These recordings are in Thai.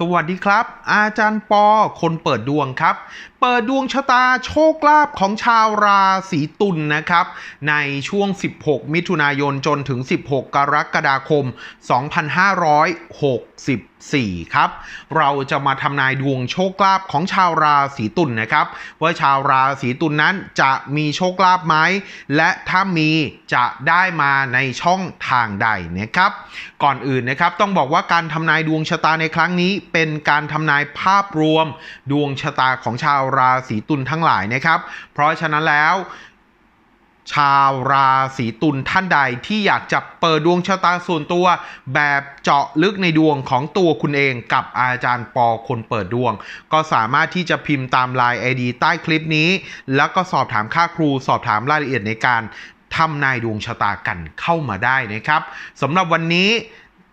สวัสดีครับ อาจารย์ปอ คนเปิดดวงครับ เปิดดวงชะตาโชคลาภของชาวราศีตุลนนะครับ ในช่วง 16 มิถุนายนจนถึง 16 กรกฎาคม 2560 4 ครับ เราจะมาทำนายดวงโชคลาภของชาวราศีตุลนนะครับ ว่าชาวราศีตุลนนั้นจะมีโชคลาภไหมและถ้ามีจะได้มาในช่องทางใดนะครับ ก่อนอื่นนะครับต้องบอกว่าการทำนายดวงชะตาในครั้งนี้ เป็นการทำนายภาพรวม ดวงชะตาของชาวราศีตุลทั้งหลายนะครับ เพราะฉะนั้นแล้ว ชาวราศีตุลท่านใดที่อยากจะเปิดดวงชะตาส่วนตัว แบบเจาะลึกในดวงของตัวคุณเองกับอาจารย์ปอคนเปิดดวง ก็สามารถที่จะพิมพ์ตามไลน์ ID ใต้คลิปนี้ แล้วก็สอบถามค่าครูสอบถามรายละเอียดในการทำนายดวงชะตากันเข้ามาได้นะครับสำหรับวันนี้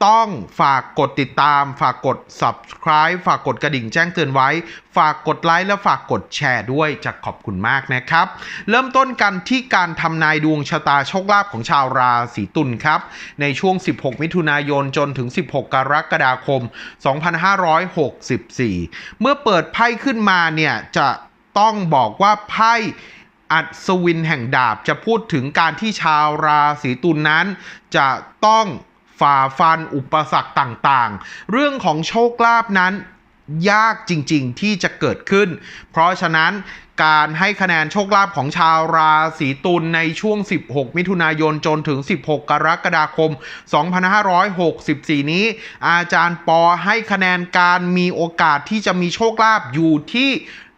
ต้องฝากกดติดตาม ฝากกด subscribe ฝากกดกระดิ่งแจ้งเตือนไว้ ฝากกดไลค์และฝากกดแชร์ด้วยจะขอบคุณมากนะครับ เริ่มต้นกันที่การทำนายดวงชะตาโชคลาภของชาวราศีตุลครับ ในช่วง 16 มิถุนายนจนถึง 16 กรกฎาคม 2564 เมื่อเปิดไพ่ขึ้นมาเนี่ยจะต้องบอกว่าไพ่อัศวินแห่งดาบจะพูดถึงการที่ชาวราศีตุลนนั้น จะต้อง ฝ่าฟันอุปสรรคต่างๆ เรื่องของโชคลาภนั้นยากจริง ๆ ที่จะเกิดขึ้น เพราะฉะนั้นการให้คะแนนโชคลาภของชาวราศีตุลในช่วง 16 มิถุนายนจนถึง 16 กรกฎาคม 2564 นี้ อาจารย์ปอให้คะแนนการมีโอกาสที่จะมีโชคลาภอยู่ที่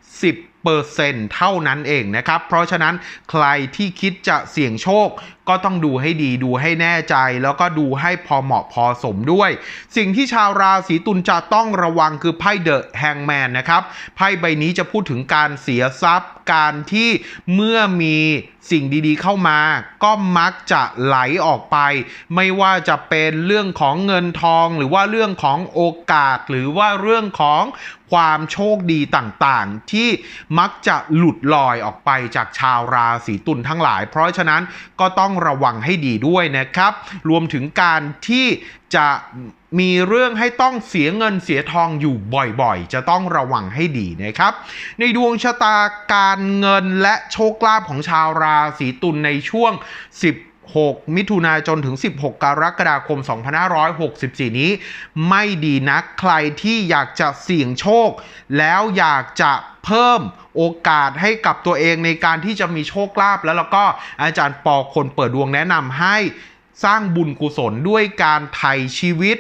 10 เปอร์เซ็นต์เท่านั้นเองนะครับ เพราะฉะนั้นใครที่คิดจะเสี่ยงโชคก็ต้องดูให้ดีดูให้แน่ใจ แล้วก็ดูให้พอเหมาะพอสมด้วย สิ่งที่ชาวราศีตุลจะต้องระวังคือไพ่เดอะแฮงแมนนะครับไพ่ใบนี้จะพูดถึงการเสียทรัพย์การที่เมื่อมีสิ่งดีๆเข้ามา ก็มักจะไหลออกไป ไม่ว่าจะเป็นเรื่องของเงินทอง หรือว่าเรื่องของโอกาส หรือว่าเรื่องของความโชคดีต่างๆ ที่มักจะหลุดลอยออกไปจากชาวราศีตุลทั้งหลาย เพราะฉะนั้นก็ต้องระวังให้ดีด้วยนะครับ รวมถึงการที่จะมีเรื่องให้ต้องเสียเงินเสียทองอยู่บ่อยๆ จะต้องระวังให้ดีนะครับ ในดวงชะตาการเงินและโชคลาภของชาวราศีตุลในช่วง 10 6 มิถุนายนจนถึง 16 กรกฎาคม 2564 นี้ ไม่ดีนักใครที่อยากจะเสี่ยงโชค แล้วอยากจะเพิ่มโอกาสให้กับตัวเองในการที่จะมีโชคลาภแล้วแล้วก็อาจารย์ปอคนเปิดดวงแนะนำให้สร้างบุญกุศลด้วยการไถ่ชีวิต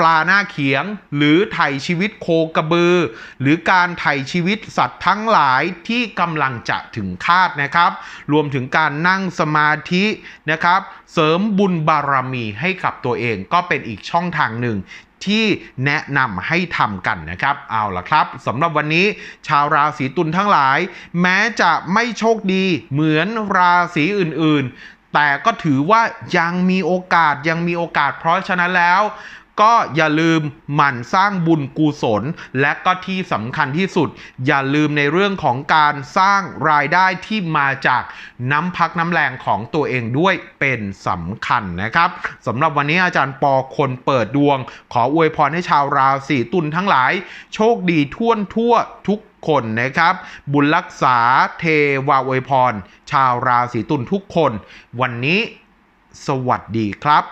ปลาหน้าเขียง หรือไถ่ชีวิตโคกระบือ หรือการไถ่ชีวิตสัตว์ทั้งหลายที่กำลังจะถึงคาดนะครับ รวมถึงการนั่งสมาธินะครับ เสริมบุญบารมีให้กับตัวเองก็เป็นอีกช่องทางหนึ่งที่แนะนำให้ทำกันนะครับ เอาล่ะครับสำหรับวันนี้ชาวราศีตุลทั้งหลาย แม้จะไม่โชคดีเหมือนราศีอื่นๆ แต่ก็ถือว่ายังมีโอกาสยังมีโอกาสเพราะฉะนั้นแล้ว ก็อย่าลืมหมั่นสร้างบุญกุศล และก็ที่สำคัญที่สุด อย่าลืมในเรื่องของการสร้างรายได้ที่มาจากน้ำพักน้ำแรงของตัวเองด้วยเป็นสำคัญนะครับสำหรับวันนี้อาจารย์ปอคนเปิดดวง ขออวยพรให้ชาวราศีตุลทั้งหลาย โชคดีทั่วทั่วทุกคนนะครับ บุญรักษาเทวาอวยพร ชาวราศีตุลทุกคน วันนี้ สวัสดีครับ